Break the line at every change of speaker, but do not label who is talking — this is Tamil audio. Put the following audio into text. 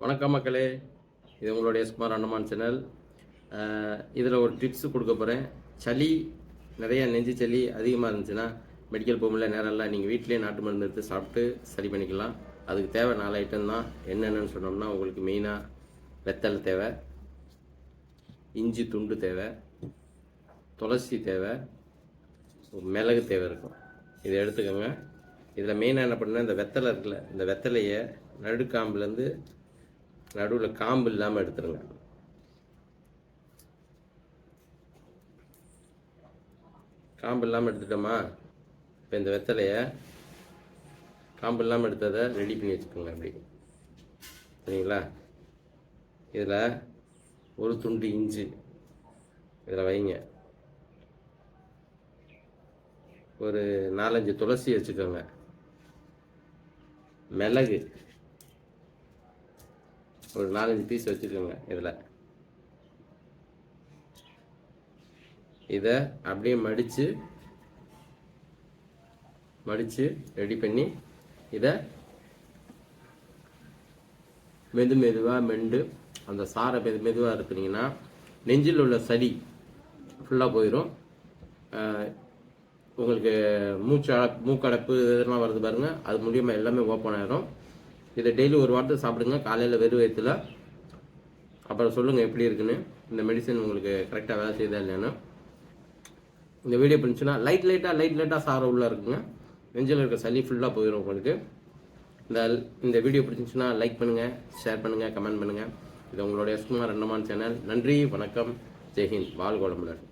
வணக்கம் மக்களே. இது உங்களுடைய எஸ்குமார் அண்ணமான் சேனல். இதில் ஒரு டிப்ஸ் கொடுக்க போகிறேன் சளி நிறைய நெஞ்சு சளி அதிகமாக இருந்துச்சுன்னா மெடிக்கல் போகல நேரம்லாம் நீங்கள் வீட்டிலே நாட்டு மருந்து எடுத்து சாப்பிட்டு சரி பண்ணிக்கலாம். அதுக்கு தேவை நாலு ஐட்டம் தான். என்னென்னு சொன்னோம்னா உங்களுக்கு மெயினாக வெத்தலை தேவை இஞ்சி துண்டு தேவை துளசி தேவை மிளகு தேவை இருக்கும். இதை எடுத்துக்கோங்க. இதில் மெயினாக என்ன பண்ணுன்னா இந்த வெத்தலை இருக்குல்ல இந்த வெத்தலையை நடுக்காம்புலேருந்து நடுவில் காம்பு இல்லாமல் எடுத்துருங்க. காம்பு இல்லாமல் எடுத்துட்டோமா? இப்போ இந்த வெத்தலையை காம்பு இல்லாமல் எடுத்ததை ரெடி பண்ணி வச்சுக்கோங்க அப்படி சரிங்களா? இதில் ஒரு துண்டு இஞ்சி. இதில் வைங்க. ஒரு நாலஞ்சு துளசி வச்சுக்கோங்க. மிளகு. ஒரு நாலஞ்சு பீஸ் வச்சுக்கோங்க இதில். இதை அப்படியே மடித்து மடித்து ரெடி பண்ணி இதை மெது மெதுவாக மெண்டு அந்த சாரை மெது மெதுவாக இருக்கிறீங்கன்னா நெஞ்சில் உள்ள சளி ஃபுல்லாக போயிடும் உங்களுக்கு மூச்சு அடப் மூக்கடைப்பு இதெல்லாம் வருது பாருங்கள் அது மூலியமாக எல்லாமே ஓப்பன் ஆகிரும் இதை டெய்லி ஒரு வாரத்தை சாப்பிடுங்க. காலையில் வெறும் வயிற்றுல அப்புறம் சொல்லுங்கள் எப்படி இருக்குன்னு. இந்த மெடிசன் உங்களுக்கு கரெக்டாக வேலை செய்யுதா இல்லைன்னு இந்த வீடியோ பிடிச்சுன்னா லைட் லைட்டாக லைட் லைட்டாக சாரம் உள்ளே இருக்குங்க. நெஞ்சில் இருக்க சளி ஃபுல்லாக போயிடும் உங்களுக்கு. இந்த இந்த வீடியோ பிடிச்சிருந்துச்சுன்னா லைக் பண்ணுங்கள் ஷேர் பண்ணுங்கள் கமெண்ட் பண்ணுங்கள் இது உங்களுடைய எஸ்குமார் ரெண்டமான சேனல் நன்றி வணக்கம். ஜெய்ஹிந்த் வாழ்கோளமுடன்